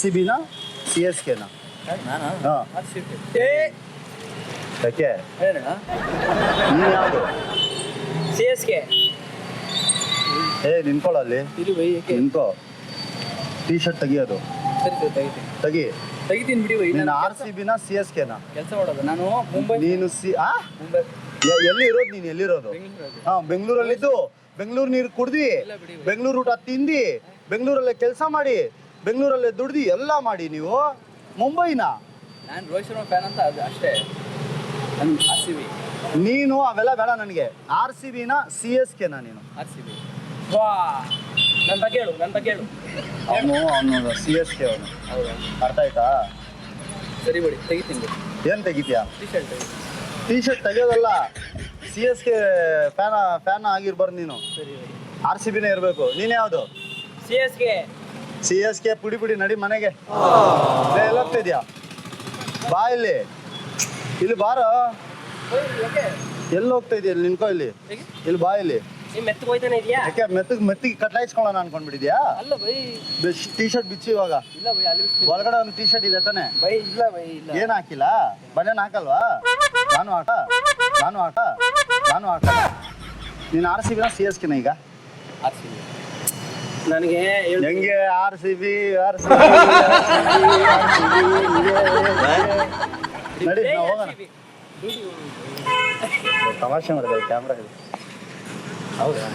C ಬಿನ C S ಕೆನ ಯಾಕೆ? ನೀನು ಯಾವುದು ಸಿ ಎಸ್ ಕೆ. ಏ ನಿಂತ್ಕೊಳ್ಳಲ್ಲಿ ನಿಂತ್ಕೋ. ಟೀ ಶರ್ಟ್ ತೆಗಿಯೋದು ತೆಗಿ. ತೆಗಿತೀನಿ ಬಿಡಿ ಬೈ ನೀನು ಆರ್ ಸಿ ಬಿನ ಸಿ ಎಸ್ ಕೆನ. ಕೆಲಸ ಮಾಡೋದು. ನಾನು ಮುಂಬೈ ನೀನು ಸಿ ಆ? ಮುಂಬೈ ಎಲ್ಲಿ ಇರೋದು ನೀನು? ಎಲ್ಲಿರೋದು? ಬೆಂಗಳೂರಲ್ಲಿ. ಹಾ ಬೆಂಗಳೂರಲ್ಲಿದ್ದು. ಬೆಂಗಳೂರು ನೀರು ಕುಡ್ದಿ. ಬೆಂಗಳೂರು ಊಟ ತಿಂದಿ. ಬೆಂಗಳೂರಲ್ಲೇ ಕೆಲಸ ಮಾಡಿ. ಬೆಂಗಳೂರಲ್ಲೇ ದುಡ್ದು ಎಲ್ಲ ಮಾಡಿ ನೀವು. ಮುಂಬೈನ? ನಾನು ರೋಹಿತ್ ಶರ್ಮಾ ಫ್ಯಾನ್ ಅಂತ ಅದು ಅಷ್ಟೇ. R C B. ನೀನು ಅವೆಲ್ಲ ಬೇಡ ನನಗೆ. ಆರ್ ಸಿ ಬಿನ ಸಿ ಎಸ್ ಕೆನ ನೀನು. R C B. ವಾ. ನನ್ನ ಬಗ್ಗೆ ಹೇಳು ನನ್ನ ಬಗ್ಗೆ ಹೇಳು. ಅವನು ಅವನು ಸಿ ಎಸ್ ಕೆ ಅವನು. ಹೌದಾ? ಅರ್ಥ ಆಯ್ತಾ ಸರಿ ಬಿಡಿ ತೆಗಿತೀನಿ. ಏನು ತೆಗಿತೀಯಾ? T shirt T shirt ತೆಗಿಯೋದಲ್ಲ. C S K fan fan ಆಗಿರ್ಬಾರ್ದು ನೀನು. ಸರಿ ಆರ್ ಸಿ ಬಿನೇ ಇರಬೇಕು. ನೀನು ಯಾವುದು? C S K. C S K ಪುಡಿ ಪುಡಿ ನಡಿ ಮನೆಗೆ. ಎಲ್ಲೋಗ್ತಿದ್ಯಾ? ಬಾ ಇಲ್ಲಿ. ಇಲ್ಲಿ ಬಾರೋ. ಎಲ್ಲಿ ಹೋಗ್ತಾ ಇದೆಯಾ ಇಲ್ಲಿ ನಿನ್ಕೋ ಇಲ್ಲಿ. ಇಲ್ಲಿ ಬಾ ಇಲ್ಲಿ. ಮೆತ್ತಗ್ ಮೆತ್ತಗೆ ಹೋಯ್ತಾನೆ ಯಾಕೆ ಮೆತ್ತಗೆ ಮೆತ್ತಿಗೆ ಕಟ್ಲಾಯಿಸ್ಕೊಳ್ಳೋಣ ಅನ್ಕೊಂಡ್ಬಿಟ್ಟಿದ್ಯಾ? ಟಿ ಶರ್ಟ್ ಬಿಚ್ಚಿ ಇವಾಗ. ಒಳಗಡೆ ಒಂದು ಟೀ ಶರ್ಟ್ ಇದೆ ತಾನೆ. ಬೈ ಇಲ್ಲ ಬೈ ಇಲ್ಲ. ಏನ್ ಹಾಕಿಲ್ಲ? ಬನೇನ್ ಹಾಕಲ್ವಾ? ನಾನು ಆಟ ನಾನು ಆಟ ನಾನು ಆಟ ನೀನು ಆರ್ ಸಿ ಬಿನ ಸಿ ಎಸ್ ಕೆನ ಈಗ. R C B. ನನಗೆ ಹೆಂಗೆ R C B R C ನಡಿ ಹೋಗೋಣ. ತಮಾಷೆ ಮಾಡಿದೆ ಕ್ಯಾಮ್ರಾ ಹೌದಾ?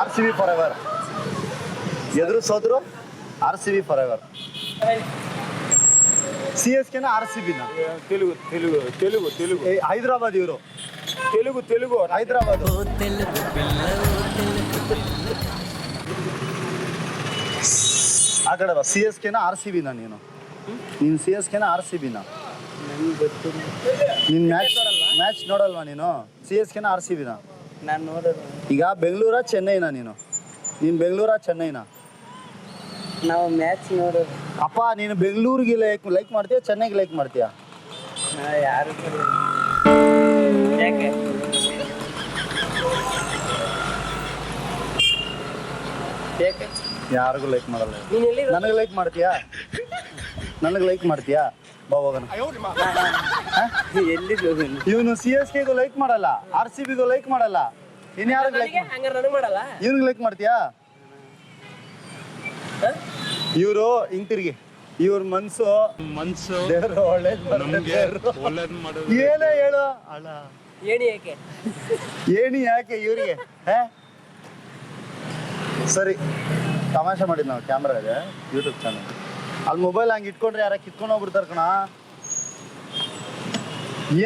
R C B forever ಎದುರು ಸೋದ್ರು R C B forever C S ಕೆನ R C ಬಿನ ತೆಲುಗು ತೆಲುಗು ತೆಲುಗು ತೆಲುಗು. ಹೈದರಾಬಾದ್ ಇವರು. తెలుగు తెలుగు ಹೈದರಾಬಾದ್ ಆ ಕಡೆ ಬಾ ಸಿ ಎಸ್ ಕೆನ ಆರ್ ಸಿ ಬಿನ ನೀನು ನೀನು ಸಿ ಎಸ್ ಕೆನ ಆರ್ ಸಿ ಬಿನ ನೀನು ಮ್ಯಾಚ್ ಮ್ಯಾಚ್ ನೋಡಲ್ವಾ ನೀನು ಸಿ ಎಸ್ ಕೆನ ಆರ್ ಸಿ ಬಿನ ನಾನು ನೋಡೋದು ಈಗ ಬೆಂಗಳೂರ ಚೆನ್ನೈನ ನೀನು ನೀನು ಬೆಂಗಳೂರ ಚೆನ್ನೈನ ನಾವು ಮ್ಯಾಚ್ ನೋಡೋದು ಅಪ್ಪ ನೀನು ಬೆಂಗಳೂರಿಗೆ ಲೈಕ್ ಲೈಕ್ ಮಾಡ್ತೀಯಾ ಚೆನ್ನೈಗೆ ಲೈಕ್ ಮಾಡ್ತೀಯಾ ನಾ ಯಾರು ಯಾಕೆ ಯಾಕೆ ಯಾರಿಗೂ ಲೈಕ್ ಮಾಡಲ್ಲ. ನೀನು ಎಲ್ಲಿ ನನಗೆ ಲೈಕ್ ಮಾಡ್ತೀಯಾ? ನನಗೆ ಲೈಕ್ ಮಾಡ್ತೀಯಾ? ಬಾ ಹೋಗೋಣ. ನೀನು? ಇವನು ಸಿ ಎಸ್ ಕೆಗೂ ಲೈಕ್ ಮಾಡಲ್ಲ. ಆರ್ ಸಿ ಬಿಗೂ ಲೈಕ್ ಮಾಡಲ್ಲ. ಇನ್ ಯಾರಿಗೆ ಲೈಕ್ ನನಗೆ? ಹಂಗಾರೆ ನನಗೆ ಮಾಡಲ್ಲ? ಇವ್ನಿಗೆ ಲೈಕ್ ಮಾಡ್ತೀಯಾ? ಇವರು ಹಿಂಗ್ ತಿರ್ಗಿ. ಇವ್ರ ಮನ್ಸು ಮನ್ಸು ದೇವ್ರು ಒಳ್ಳೇದ್ ಮಾಡ್ತಾರೆ ನಮ್ಗೆ ಒಳ್ಳೇದ್ ಮಾಡೋದು ಏನೇ ಹೇಳು. ಅಲ್ಲ. ಏಣಿ ಯಾಕೆ? ಏಣಿ ಯಾಕೆ ಇವರಿಗೆ? ಸರಿ ತಮಾಷೆ ಮಾಡಿದ್ ನಾವು ಕ್ಯಾಮ್ರಾ ಇದೆ ಯೂಟ್ಯೂಬ್ ಚಾನಲ್ ಅಲ್ಲಿ ಮೊಬೈಲ್ ಹಂಗೆ ಇಟ್ಕೊಂಡ್ರೆ ಯಾರ ಕಿತ್ಕೊಂಡು ಹೋಗ್ಬಿಡ್ತಾರ ಕಣ.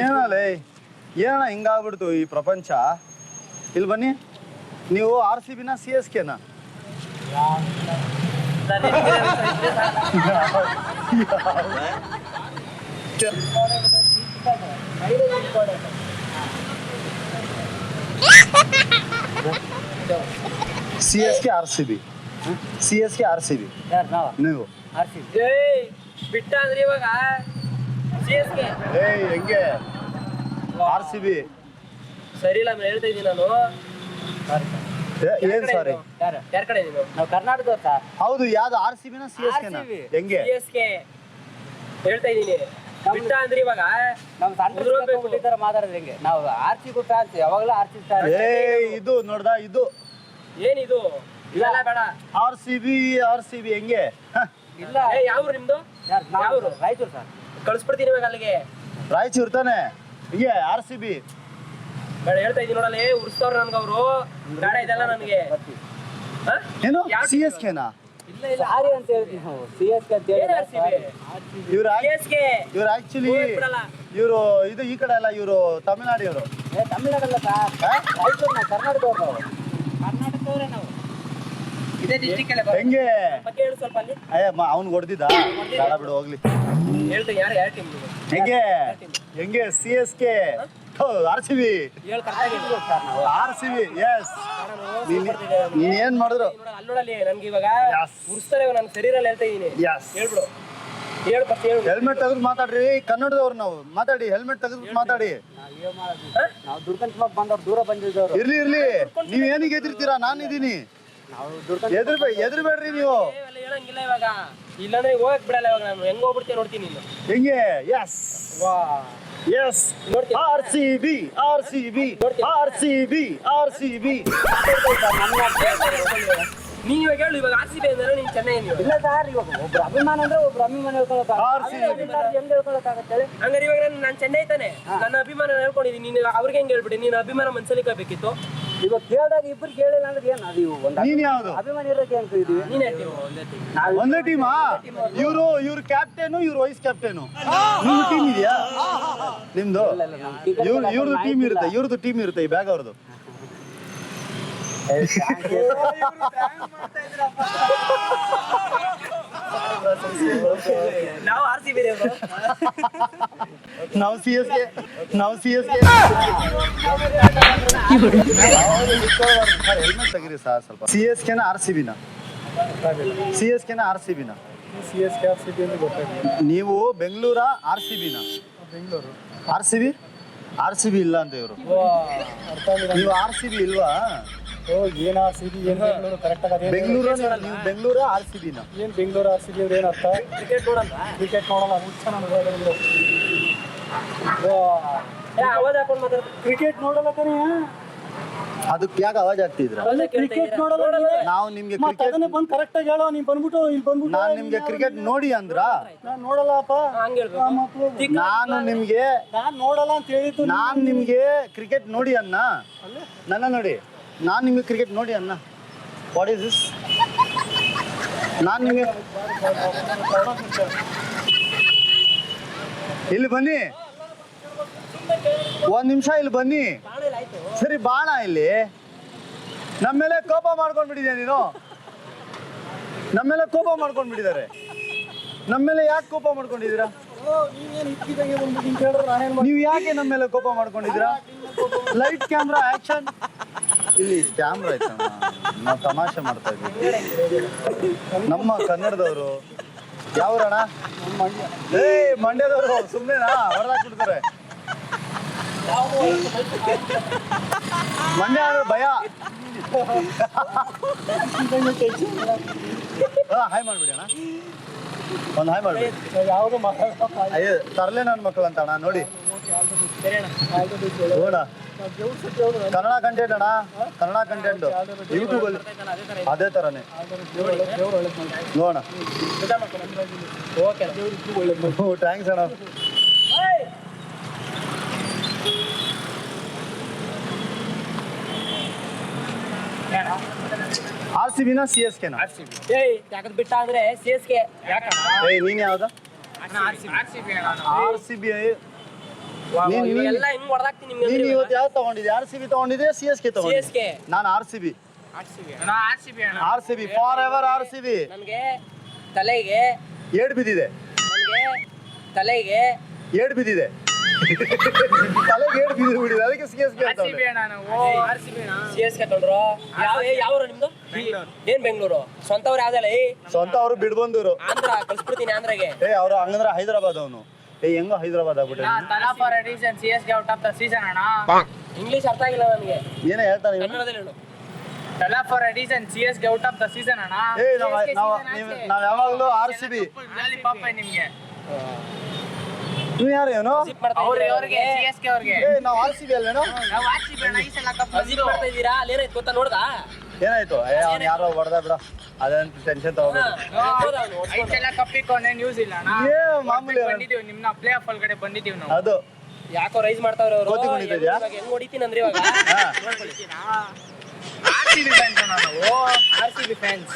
ಏನಲ್ಲೇ ಏನಣ್ಣ ಹಿಂಗಾಗ್ಬಿಡ್ತು ಈ ಪ್ರಪಂಚ? ಇಲ್ಲಿ ಬನ್ನಿ ನೀವು ಆರ್ ಸಿ ಬಿನ C S ಕೆನ. C S K R C B C S K R C B ಯಾರು ನಾವ? ನೀವು. ಆರ್ ಸಿ ಏಯ್ ಬಿಟ್ಟ ಅಂದ್ರೆ ಇವಾಗ ಸಿ ಎಸ್ ಕೆ ಏಯ್ ಹೆಂಗೆ? ಆರ್ ಸಿ ಬಿ ಸರಿ ಇಲ್ಲ ಹೇಳ್ತಾ ಇದ್ದೀನಿ ನಾನು. ಏನ್ ಸಾರಿ ಯಾರು ಕಡೆ ನೀನು ನಾವು ಕರ್ನಾಟಕ ಹೌದು ಯಾವ್ದು ಆರ್ ಸಿ ಬಿನ ಸಿ ಎಸ್ ಕೆ ಹೆಂಗೆ? ಸಿ ಎಸ್ ಕೆ ಹೇಳ್ತಾ ಇದ್ದೀನಿ. ಬಿಟ್ಟ ಅಂದ್ರೆ ಇವಾಗ ನಮ್ಮ ಸಣ್ಣ ಮಾತಾಡೋದು ಹೆಂಗೆ? ನಾವು ಆರ್ ಸಿ ಫ್ಯಾನ್ಸ್ ಯಾವಾಗಲೂ ಆರ್ ಸಿ ಫ್ಯಾನ್ಸ್ ಏ ಇದು ನೋಡ್ದ ಇದು. ಏನಿದು? ಇಲ್ಲ. ಬೇಡ. R C B R C B ಹೆಂಗೆ ಇಲ್ಲ. ಏ ಯಾವ ನಿಮ್ದು? ನಾವು ಯಾವ್ರು? ರಾಯಚೂರು ಸರ್. ಕಳಿಸ್ಬಿಡ್ತೀನಿ ಇವಾಗ ಅಲ್ಲಿಗೆ. ರಾಯಚೂರು ತಾನೆ? ಹಿಂಗೆ ಆರ್ ಸಿ ಬಿ ಬೇಡ ಹೇಳ್ತಾ ಇದ್ದೀನಿ ನೋಡಲ್ಲ ಉರ್ಸ್ತವ್ರು ನನ್ಗೆ ಅವರು ಬೇಡ ಇದೆಲ್ಲ ನನಗೆ. ಹ? ಏನು? ಸಿ ಎಸ್ ಕೆನಾ ಸಾರಿ ಅಂತ ಹೇಳ್ತೀವಿ ನಾವು ಸಿ ಎಸ್ ಕೆ ಅಂತ ಏನ್ ಹೇಳಿ RCB? ಇವ್ರು ಇವ್ರು ಆಕ್ಚುಲಿ ಇವರು ಇದು ಈ ಕಡೆ ಅಲ್ಲ ಇವರು ತಮಿಳ್ನಾಡು ಇವರು ಏ ತಮಿಳ್ನಾಡಲ್ಲ ಸರ್ ರಾಯಚೂರು ನಾವು ಕರ್ನಾಟಕದವ್ರು ನಾವು. ಕರ್ನಾಟಕದವ್ರೆ ನಾವು. ಇದೇ ಡಿಸ್ಟಿಕ್ ಅಲ್ಲೇ ಹೆಂಗೆ? ಬಗ್ಗೆ ಹೇಳು ಸ್ವಲ್ಪ ಅಲ್ಲಿ. ಅಯ್ಯ ಅವ್ನು ಹೊಡೆದಿದ್ದ? ಬೇಡ ಬಿಡು ಹೋಗ್ಲಿ. ಹೇಳ್ತೀನಿ ಯಾರು ಯಾರು ಟೀಮ್ ಹೆಂಗೆ? ಹೆಂಗೆ C S K? R C B R C B yes ನೀನ್ ಏನ್ ಮಾಡಿದ್ರು? ಅಲ್ಲಿ ನೋಡಲ್ಲಿ ನನ್ಗೆ ಇವಾಗ. ಉರ್ಸ್ತಾರೆ ನನ್ನ ಶರೀರಲ್ಲಿ ಹೇಳ್ತಾ ಇದ್ದೀನಿ. ಎಸ್ ಹೇಳ್ಬಿಡು. ಹೆಲ್ಮೆಟ್ ತೆಗೆದು ಮಾತಾಡ್ರಿ ಕನ್ನಡದವ್ರು ನಾವು. ಮಾತಾಡಿ ಹೆಲ್ಮೆಟ್ ತೆಗೆದು ಮಾತಾಡಿ. ನಾವು ದುಡ್ಕೊಂಡ್ ಬಂದವ್ರು ದೂರ ಬಂದಿದ್ದವ್ರು. ಇರ್ಲಿ ಇರ್ಲಿ. ನೀವ್ ಏನಿಗೆ ಎದಿರ್ತೀರಾ ನಾನು ಇದೀನಿ. ಎದುರ್ಬೇಡ್ರಿ ನೀವು. ಹೇಳಂಗಿಲ್ಲ ಇವಾಗ. ಇಲ್ಲಾಂದ್ರೆ ಹೋಗಕ್ ಬಿಡಲ್ಲ ಇವಾಗ ನಾನು. ಹೆಂಗ್ ಹೋಗ್ಬಿಡ್ತೀನಿ ನೋಡ್ತೀನಿ ಹೆಂಗೆ? Yes yes yes. R C B R C B R C B R C B ನೀನ್ ಇವಾಗ ಹೇಳು ಇವಾಗ ಆರ್ ಸಿ ಬಿ ಅಂದ್ರೆ ನೀನ್ ಚೆನ್ನೈ ನೀವು ಇಲ್ಲ ಸರ್ ಇವಾಗ ಒಬ್ರು ಅಭಿಮಾನ ಅಂದ್ರೆ ಒಬ್ರು ಅಭಿಮಾನ ಆರ್ ಸಿ ಬಿ ಹೇಳ್ಕೊಳಕ್ಕಾಗತ್ತೆ ಹೆಂಗ್ ಹೇಳ್ಕೊಳಕ್ಕಾಗತ್ತೆ ಹೇಳಿ? ಹಂಗಾರೆ ಇವಾಗ ನಾನು ನಾನು ಚೆನ್ನೈ ತಾನೆ. ನನ್ನ ಅಭಿಮಾನ ಹೇಳ್ಕೊಂಡಿದ್ದೀನಿ. ನೀನು ಅವ್ರಿಗೆ ಹೆಂಗ್ ಹೇಳ್ಬಿಡಿ ನೀನು ಅಭಿಮಾನ ಮನ್ಸಲ್ಲಿ ಕಬೇಕಿತ್ತು ಇವಾಗ ಕೇಳಿದಾಗ ಇಬ್ರು ಕೇಳಿಲ್ಲ ಅಂದ್ರೆ ಏನ್ ಅದು ಒಂದು ನೀನ್ ಯಾವ್ದು? ಅಭಿಮಾನ ಇರೋಕೆ ಅಂತ ಇದೀವಿ ನೀನ್ ಒಂದೇ ಟೀಮ್ ನಾವು ಒಂದೇ ಟೀಮಾ ಇವರು ಇವ್ರ ಕ್ಯಾಪ್ಟೇನು ಇವ್ರ ವೈಸ್ ಕ್ಯಾಪ್ಟೇನು ನಿಮ್ದು ಟೀಮ್ ಇದೆಯಾ? ನಿಮ್ದು? ಇವ್ರ ಇವ್ರದ್ದು ಟೀಮ್ ಇರುತ್ತೆ ಇವ್ರದ್ದು ಟೀಮ್ ಇರುತ್ತೆ ಈ ಬ್ಯಾಗ್ ಅವ್ರದ್ದು ನಾವು ಆರ್ ಸಿ ಬಿ ನಾವು ಸಿ ಎಸ್ ಕೆ ನಾವು ಸಿ ಎಸ್ ಕೆ ಹೆಲ್ಮೆಟ್ ತೆಗೀರಿ ಸರ್ ಸ್ವಲ್ಪ ಸಿ ಎಸ್ ಕೆನ ಆರ್ ಸಿ ಬಿನ ಸಿ ಎಸ್ ಕೆನ R C ಬಿನ C S K R C B ಅಂತ ಗೊತ್ತಾಗಿಲ್ಲ ನೀವು ಬೆಂಗಳೂರ R C ಬಿನ Bengaluru. R C B R C B ಇಲ್ಲ ಅಂತ ಇವರು. ನೀವು ಆರ್ ಸಿ ಬಿ ಇಲ್ವಾ? ಓ ಏನ್ ಆರ್ ಸಿ ಬಿ ಏನ್ ಬೆಂಗಳೂರು? ಕರೆಕ್ಟ್ ಆಗಿ ಬೆಂಗಳೂರು ನೀವು ಬೆಂಗಳೂರ ಆರ್ ಸಿ ಬಿನ ಏನ್ ಬೆಂಗಳೂರು ಆರ್ ಸಿ ಬಿ ಏನ್ ಅರ್ಥ? ಕ್ರಿಕೆಟ್ ನೋಡಲ್ಲ? ಕ್ರಿಕೆಟ್ ನೋಡಲ್ಲ ಹುಚ್ಚ ಕ್ರಿಕೆಟ್ ನೋಡಲ್ಲ ಕಣಿ. ಅದಕ್ಕೆ ಯಾಕೆ ಅವಾಜ್ ಆಗ್ತಿದ್ರ ಕ್ರಿಕೆಟ್ ನೋಡಲ್ಲ ನಾವು. ನಿಮ್ಗೆ ಮತ್ತೆ ಅದನ್ನೇ ಬಂದು ಕರೆಕ್ಟ್ ಆಗಿ ಹೇಳೋ ನೀನ್ ಬಂದ್ಬಿಟ್ಟು ಇಲ್ಲಿ ಬಂದ್ಬಿಟ್ಟು ನಾನು ನಿಮ್ಗೆ ಕ್ರಿಕೆಟ್ ನೋಡಿ ಅಂದ್ರ? ನಾನ್ ನೋಡಲ್ಲಪ್ಪ. ನಾನು ನಿಮ್ಗೆ ನಾನ್ ನೋಡಲ್ಲ ಅಂತ ಹೇಳಿದ್ದು ನಾನ್. ನಿಮ್ಗೆ ಕ್ರಿಕೆಟ್ ನೋಡಿ ಅನ್ನ? ನನ್ನ ನೋಡಿ. ನಾನ್ ನಿಮಗೆ ಕ್ರಿಕೆಟ್ ನೋಡಿ ಅನ್ನ ವಾಟ್ ಇಸ್ ದಿಸ್ ನಾನು ನಿಮಗೆ ಇಲ್ಲಿ ಬನ್ನಿ. ಒಂದು ನಿಮಿಷ ಇಲ್ಲಿ ಬನ್ನಿ. ಸರಿ ಬಾಣ ಇಲ್ಲಿ. ನಮ್ಮ ಮೇಲೆ ಕೋಪ ಮಾಡ್ಕೊಂಡ್ಬಿಟ್ಟಿದ್ಯಾ ನೀನು? ನಮ್ಮ ಮೇಲೆ ಕೋಪ ಮಾಡ್ಕೊಂಡ್ಬಿಟ್ಟಿದ್ದಾರೆ ನಮ್ಮ ಮೇಲೆ ಯಾಕೆ ಕೋಪ ಮಾಡ್ಕೊಂಡಿದ್ದೀರಾ? ನೀವು ಯಾಕೆ ನಮ್ಮ ಮೇಲೆ ಕೋಪ ಮಾಡ್ಕೊಂಡಿದ್ದೀರಾ? ಲೈಟ್ ಕ್ಯಾಮ್ರಾ ಆಕ್ಷನ್ ಇಲ್ಲಿ ಕ್ಯಾಮ್ರಾ ಐತೆ ನಾವು ತಮಾಷೆ ಮಾಡ್ತಾ ಇದ್ದೀವಿ ನಮ್ಮ ಕನ್ನಡದವರು, ಯಾವ್ರಣ್ಣ? ಏ ಮಂಡ್ಯದವರು ಸುಮ್ಮನೆನಾ ಹೊರದಾಕ್ಬಿಡ್ತಾರೆ ಮಂಡ್ಯ ಅಂದ್ರೆ ಭಯ. ಹಾಯ್ ಮಾಡ್ಬಿಡಿ ಅಣ್ಣ. ಒಂದು ಹಾಯ್ ಮಾಡ್ಬಿಡಿ. ಯಾವುದು ಅಯ್ಯೋ, ತರಲೆ ನನ್ನ ಮಕ್ಕಳು ಅಂತ ಅಣ್ಣ, ನೋಡಿ. ನೋಡ ಕನ್ನಡ ಕಂಟೆಂಟ್ ಅಣ್ಣ. ಕನ್ನಡ ಕಂಟೆಂಟ್ ಯೂಟ್ಯೂಬ್ ಅಲ್ಲಿ. ಅದೇ ತರನೇ. ನೋಡೋಣ. ಥ್ಯಾಂಕ್ಸ್ ಅಣ್ಣ. ಆರ್ ಸಿ ಬಿನ ಸಿ ಎಸ್ ಕೆನ ಏಯ್ ಯಾಕದ್ ಬಿಟ್ಟ ಅಂದ್ರೆ ಸಿ ಎಸ್ ಕೆ ಏಯ್ ನೀನ್ ಯಾವ್ದ? ಆರ್ ಸಿ ಬಿ ನೀನ್ ನೀನ್- ಎಲ್ಲ ಹಿಂಗ್ ಹೊಡೆದಾಕ್ತೀನಿ ನೀನ್ ನಿಮ್ಗೆ ಇವತ್ತು ಯಾವ್ದು ತಗೊಂಡಿದ್ದೆ ಆರ್ ಸಿ ಬಿ ತಗೊಂಡಿದ್ದೆ ಸಿ ಎಸ್ ಕೆ ತಗೊಂಡಿದ್ದೆ CSK. ನಾನು R C B R C B forever R C B ನನ್ಗೆ ತಲೆಗೆ ಏಡ್ ಬಿದ್ದಿದೆ. ನನ್ಗೆ ತಲೆಗೆ ಏಡ್ ಬಿದ್ದಿದೆ. ತಲೆಗೆ ಏಡ್ ಬಿದ್ದು ಬಿಡಿದೆ ಅದಕ್ಕೆ ಸಿ ಎಸ್ ಕೆ ಅಂತ ಸಿ ಎಸ್ ಕೆ ತೊಂಡ್ರು ಯಾವ ಏ, ಯಾವ ಊರು ನಿಮ್ದು ಏನ್ ಬೆಂಗಳೂರು? ಸ್ವಂತ ಊರು ಯಾವ್ದಲ್ಲ ಏ? ಸ್ವಂತ ಅವರು ಬಿಡ್ಬಂದೂರು. ಆಂಧ್ರ ಕಳ್ಸ್ಬಿಡ್ತೀನಿ ಆಂಧ್ರಗೆ. ಏ ಅವ್ರು ಹಂಗಂದ್ರೆ ಹೈದರಾಬಾದ್ ಅವನು. ಏ ಹೆಂಗೋ ಹೈದರಾಬಾದ್ ಆಗ್ಬಿಟ್ಟೆ. Tala ರೀಸನ್ ಸಿ ಎಸ್ಗೆ ಔಟ್ ಆಫ್ ದ ಸೀಸನ್ ಅಣ್ಣ. ಇಂಗ್ಲಿಷ್ ಅರ್ಥ ಆಗಿಲ್ಲ ನನಗೆ. ಏನೇ ಹೇಳ್ತಾನೆ ಇವನು ಕನ್ನಡದಲ್ಲಿ ಹೇಳು. Tala ಫಾರ್ a reason, ಗೆ ಔಟ್ ಆಫ್ ದ ಸೀಸನ್ ಅಣ್ಣ. ಏ ನಾವು ನಾವು ನಾವು ಯಾವಾಗಲೂ ಆರ್ ಸಿ ಬಿ ಪಾಪ ನಿಮಗೆ. ನೀವು ಯಾರು ಏನು ಅವ್ರು ಅವರಿಗೆ? ಅವ್ರಿಗೆ? CSK ಅವ್ರಿಗೆ. ಏ ನಾವು ಆರ್ ಸಿ ಬಿ ಅಲ್ವೇನೋ ನಾವು RCB ಅಣ್ಣ, ಈ ಸಲ ಕಪ್ ಮಾಡ್ತಾ ಇದ್ದೀರಾ? ಅಲ್ಲಿ ಏನೈತೆ ಗೊತ್ತಾ ನೋಡ್ದಾ? ಏನಾಯ್ತು? ಅವ್ನು ಯಾರೋ ಹೊಡೆದ ಬಿಡ. ಅದಂತ ಟೆನ್ಷನ್ ತಗೋಬೇಕು ಐತೆಲ್ಲ ಕಪ್ಪಿಕೊಂಡೆ ನ್ಯೂಸ್ ಇಲ್ಲ ಅಣ್ಣ. ಏ ಮಾಮೂಲಿ ಅವ್ನು. ಬಂದಿದೀವಿ ನಿಮ್ನ ಪ್ಲೇ ಆಫ್ ಒಳಗಡೆ ಬಂದಿದೀವಿ ನಾವು. ಅದು. ಯಾಕೋ ರೈಸ್ ಮಾಡ್ತಾವ್ರೆ ಅವರು? ಕೋತಿ ಕುಣಿತಿದ್ಯಾ? ಹೆಂಗ್ ಹೊಡಿತೀನಿ ಅಂದ್ರೆ ಇವಾಗ? ಹಾ. ಆರ್ ಸಿ ಬಿ ಫ್ಯಾನ್ಸ್ ನಾವು. ಆರ್ ಸಿ ಬಿ ಫ್ಯಾನ್ಸ್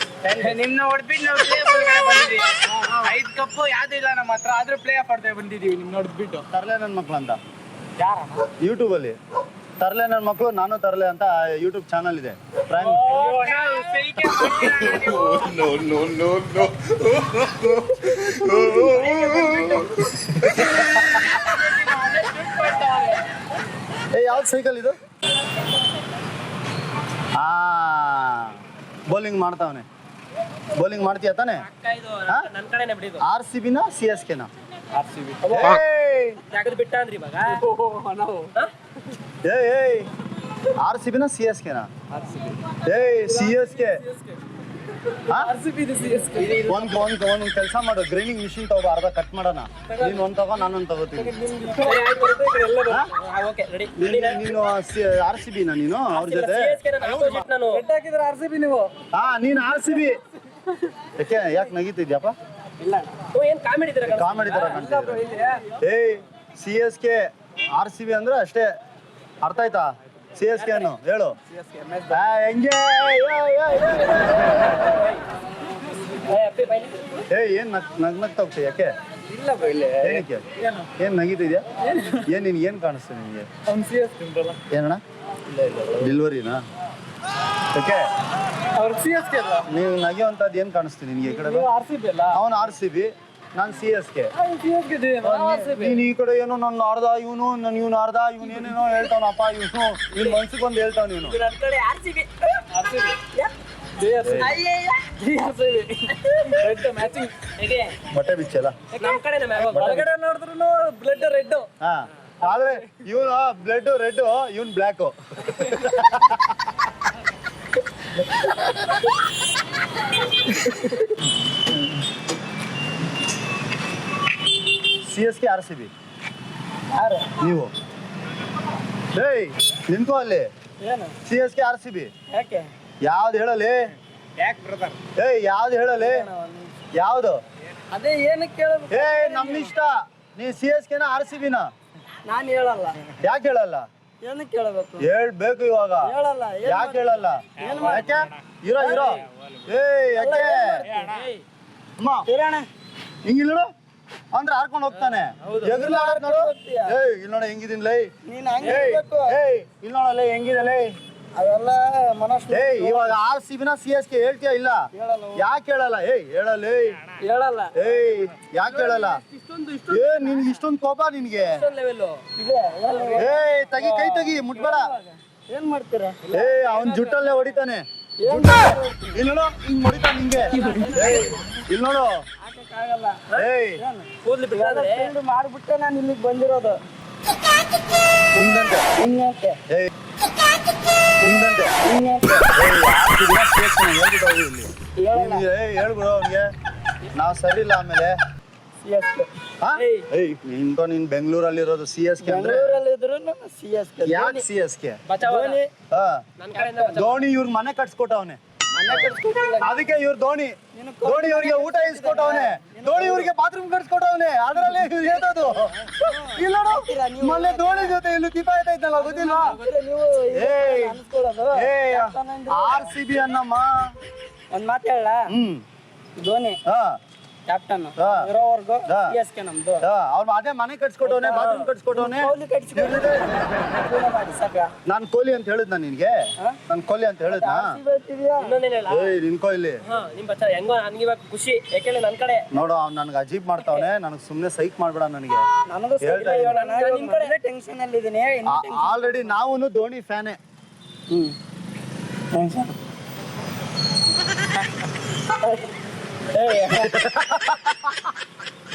ನಿಮ್ನ ಹೊಡ್ಬಿಟ್ಟು ನಾವು ಪ್ಲೇ ಆಫ್ ಒಳಗಡೆ ಬಂದಿದೀವಿ ಐದ್ ಕಪ್ಪು ಯಾವ್ದು ಇಲ್ಲ ನಮ್ಮ ಹತ್ರ ಆದ್ರೂ ಪ್ಲೇ ಆಫ್ ಆಡ್ತಾ ಬಂದಿದೀವಿ ನಿಮ್ನ ಹೊಡ್ಬಿಟ್ಟು ತರ್ಲೆ ನನ್ನ ಮಕ್ಳು ಅಂತ ಯೂಟ್ಯೂಬ್ ಅಲ್ಲಿ. ತರ್ಲೆ ನನ್ನ ಮಕ್ಕಳು ನಾನು ತರಲೆ ಅಂತ ಯೂಟ್ಯೂಬ್ ಚಾನಲ್ ಇದೆ. ಪ್ರೈಮ್. ಏ ಯಾವ್ದು ಸೈಕಲ್ ಇದು? ಆ ಬೌಲಿಂಗ್ ಮಾಡ್ತಾವನೆ. ಬೌಲಿಂಗ್ ಮಾಡ್ತೀಯ ತಾನೆ? ಅಕ್ಕ ಇದು ಹಾ? ನನ್ ಬಿಡಿದು. ಆರ್ ಸಿ ಬಿನ ಸಿ ಎಸ್ ಕೆನ ಬಿಟ್ಟ ಅಂದ್ರಿ ಇವಾಗ? ಏಯ್ ಏಯ್. ಆರ್ ಸಿ ಬಿನ ಸಿ ಎಸ್ ಕೆನಾ ಏಯ್ ಸಿ ಎಸ್ ಕೆ ಒಂದ್ ಒಂದ್ ಒಂದ್ ಕೆಲಸ ಮಾಡು. ಗ್ರೈಂಡಿಂಗ್ ಮಿಷಿನ್ ತಗೋ ಅರ್ಧ ಕಟ್ ಮಾಡೋಣ. ನೀನ್ ಒಂದ್ ತಗೋ ನಾನು ಒಂದ್ ತಗೋತೀನಿ. ಓಕೆ ರೆಡಿ ನೀನು- ನೀನು ಆರ್ ಸಿ ಬಿನ ನೀನು ಅವ್ರ ಜೊತೆ? ಹಾ ನೀನ್ ಆರ್ ಸಿ ಬಿ ಯಾಕೆ ಯಾಕೆ ನಗೀತಿದ್ಯಪ್ಪ? ಕಾಮಿಡಿ ಕಾಮಿಡಿ ತರ ಕಾಣ್ತಿದ್ದೀರ ಏಯ್ C S K R C B ಅಂದ್ರೆ ಅಷ್ಟೇ. ಅರ್ಥ ಆಯ್ತಾ? ಸಿ ಎಸ್ ಕೆ ಅನ್ನು ಹೇಳು. ಏ ಹೆಂಗೆ. ಏಯ್ ಏನ್ ನಗ್ ನಗ್ ನಗ್ತಾ ಹೋಗ್ತೀಯ ಯಾಕೆ? ಏನಕ್ಕೆ? ಏನ್? ನಗೀತಿದ್ಯಾ ಏನ್? ನಿನ್ಗೆ ಏನ್ ಕಾಣಿಸ್ತು ನಿನ್ಗೆ? ತಿಂದ್ರಲ್ಲ ಏನಣ್ಣ? ಡಿಲ್ವರಿನಾ? ಓಕೆ ನೀವು ನಗಿಯುವಂಥದ್ದು ಏನ್ ಕಾಣಿಸ್ತೀನಿ ನಿನ್ಗೆ ಈ ಕಡೆ ಅವನು ಆರ್ ಸಿ ಬಿ ನಾನು ಸಿ ಎಸ್ ಕೆ ನೀನ್ ಈ ಕಡೆ ಏನೋ ನನ್ನ ಅರ್ಧ ಇವನು ನನ್ನ ಇವನು ಅರ್ಧ ಇವನು ಏನೇನೋ ಹೇಳ್ತಾವನಪ್ಪ ಇವನು ಇವ್ನ ಮನ್ಸಿಗೆ ಒಂದು ಹೇಳ್ತಾವ ನೀನು ಬಟ್ಟೆ ಬಿಚ್ಚಲ್ಲ ಬ್ಲಡ್ ರೆಡ್ ಹಾ. ಆದ್ರೆ ಇವನು ಬ್ಲಡ್ ರೆಡ್ ಇವನ್ black C S K R C B ನೀವು. ಏಯ್ ನಿಂತ್ಕೋ ಅಲ್ಲಿ. C S K R C B ಯಾವ್ದು ಹೇಳಲಿ? ಏಯ್ ಯಾವ್ದು ಹೇಳಲಿ? ಯಾವ್ದು? ಅದೇ ಏನು ಏಯ್ ನಮ್ಮ ಇಷ್ಟ. ನೀ ಸಿ ಎಸ್ ಕೆನ ಆರ್ ಸಿ ಬಿನ ನಾನು ಹೇಳಲ್ಲ. ಯಾಕೆ ಹೇಳಲ್ಲ? ಏನು ಕೇಳಬೇಕು? ಹೇಳ್ಬೇಕು ಇವಾಗ. ಹೇಳಲ್ಲ ಯಾಕೆ ಹೇಳಲ್ಲ? ಯಾಕೆ? ಇರೋ ಇರೋ. ಏಯ್ ಯಾಕೆ? ಅಮ್ಮ. ಹಿಂಗಿಲ್ಲ ಅಂದ್ರೆ ಹಾರ್ಕೊಂಡು ಹೋಗ್ತಾನೆ. ಏಯ್ ಇಲ್ಲಿ ನೋಡ ಹೆಂಗಿದೀನಿ ಲೈ. ಏಯ್. ಏಯ್ ಇಲ್ಲಿ ನೋಡಲ್ಲ ಹೆಂಗಿದೆ ಲೈ. ಅವೆಲ್ಲ ಮನಸ್ಸು ಏಯ್ ಇವಾಗ ಆರ್ ಸಿ ಬಿನ ಸಿ ಎಸ್ ಕೆ ಹೇಳ್ತೀಯ ಇಲ್ಲ? ಹೇಳಲ್ಲ ಯಾಕೆ ಹೇಳಲ್ಲ? ಏಯ್ ಹೇಳಲ್ಲ ಹೇಳಲ್ಲ. ಏಯ್ ಯಾಕೆ ಹೇಳಲ್ಲ? ಏ ನಿನ್ಗೆ ಇಷ್ಟೊಂದು ಕೋಪ ನಿನ್ಗೆ? ಏಯ್ ತಗಿ ಕೈ ತಗಿ ಮುಟ್ಬೇಡ. ಏನ್ ಮಾಡ್ತೀರಾ? ಏಯ್ ಅವನ್ ಜುಟ್ಟಲ್ಲೇ ಹೊಡಿತಾನೆ. ಇಲ್ಲ ನೋಡು ಹಿಂಗ್ ಹೊಡಿತಾನೆ ನಿಂಗೆ. ಇಲ್ಲಿ ನೋಡು. ಕೂದ್ಲು ಬಿಟ್ಟಾದ್ರೆ? ಫ್ರೆಂಡ್ ಮಾಡ್ಬಿಟ್ಟೆ ನಾನು ಇಲ್ಲಿಗೆ ಬಂದಿರೋದು. ಹಿಂಗಂತೆ ಹೇಳ್ಬಿಡು ಅವ್ನಿಗೆ. ನಾವು ಸರಿ ಇಲ್ಲ ಆಮೇಲೆ. ನಿನ್ಕೋ ನೀನ್ ಬೆಂಗಳೂರಲ್ಲಿರೋದು ಸಿ ಎಸ್ ಕೆ ಅಂದ್ರೆ? ಬೆಂಗಳೂರಲ್ಲಿ ಇದ್ರು ಸಿ ಎಸ್ ಕೆ. ಯಾಕೆ ಸಿ ಎಸ್ ಕೆ? ಧೋನಿ ಇವ್ರ ಮನೆ ಕಟ್ಸ್ಕೊಟ್ಟವನೆ. ಅದಕ್ಕೆ ಇವ್ರು ಧೋನಿ. ಧೋನಿ ಇವ್ರಿಗೆ ಊಟ ಇಸ್ಕೊಟ್ಟವನೆ. ಧೋನಿ ಇವ್ರಿಗೆ ಬಾತ್ರೂಮ್ ಕಟ್ಸ್ಕೊಟ್ಟವನೆ. ಅದರಲ್ಲಿ ಇವ್ರು ಹೇಳ್ತದು ಇಲ್ಲ ಮೊನ್ನೆ ಧೋನಿ ಜೊತೆ ಇಲ್ಲಿ ದೀಪ ಆಯ್ತಾ ಇದ್ದಲ್ಲ ಗೊತ್ತಿಲ್ವಾ ಆರ್ ಸಿ ಬಿ ಅನ್ನಮ್ಮ. ಒಂದ್ ಮಾತು ಹೇಳ ಹ್ಮ್. ಧೋನಿ. ಹಾ. ಕ್ಯಾಪ್ಟನ್. ಇರೋವರೆಗೂ ನಮ್ದು. ಅದೇ ಮನೆ ಕಟ್ಸ್ಕೊಟ್ಟವನೆ ಬಾತ್ರೂಮ್ ಕಟ್ಸ್ಕೊಟ್ಟವನೆ. ಕೊಹ್ಲಿ ಮಾಡಿ ಸಾಕ. ನಾನ್ ಕೊಹ್ಲಿ ಅಂತ ಹೇಳಿದ್ನ ನಿನ್ಗೆ? ನಾನು ಕೊಹ್ಲಿ ಅಂತ ಹೇಳಿದ್ನಾ? ಏಯ್ ನಿನ್ ಇಲ್ಲಿ ಹಾ ನಿಮ್ ಬಚ್ಚ ಹೆಂಗೋ ನನ್ಗೆ ಇವಾಗ ಖುಷಿ. ಯಾಕೆಂದ್ರೆ ನನ್ ಕಡೆ ನೋಡು ಅವ್ನು ನನ್ಗೆ ಅಜೀಬ್ ಮಾಡ್ತಾವನೆ. ನನಗೆ ಸುಮ್ಮನೆ ಸೈಕ್ ಮಾಡ್ಬೇಡ ನನಗೆ. ಹೇಳ್ತಾ ಕಡೆ ಟೆನ್ಷನ್ ಅಲ್ಲಿ ಇದೀನಿ. ಆಲ್ರೆಡಿ ನಾವು ಧೋನಿ ಫ್ಯಾನೇ. ಹ್ಮ್. ಟೆನ್ಷನ್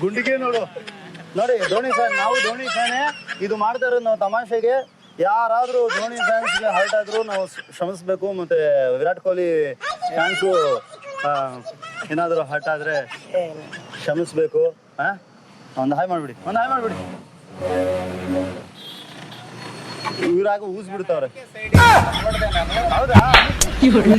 ಗುಂಡಿಗೆ ನೋಡು ನೋಡಿ ಧೋನಿ ಫ್ಯಾನ್ ನಾವು ಧೋನಿ ಫ್ಯಾನೇ ಇದು ಮಾಡ್ತಾ ಇರೋದು ನಾವು ತಮಾಷೆಗೆ ಯಾರಾದ್ರೂ ಧೋನಿ ಫ್ಯಾನ್ಸ್ಗೆ ಹರ್ಟ್ ಆದ್ರೂ ನಾವು ಶ್ರಮಿಸ್ಬೇಕು ಮತ್ತೆ ವಿರಾಟ್ ಕೊಹ್ಲಿ ಫ್ಯಾನ್ಸು ಏನಾದರೂ ಹರ್ಟ್ ಆದ್ರೆ ಕ್ಷಮಿಸ್ಬೇಕು ಹಾ ಒಂದು ಹಾಯ್ ಮಾಡ್ಬಿಡಿ ಒಂದು ಹಾಯ್ ಮಾಡ್ಬಿಡಿ ಇವ್ರಾಗ ಊಸ್ ಬಿಡ್ತಾವ್ರೆ ಹೌದಾ ಏನು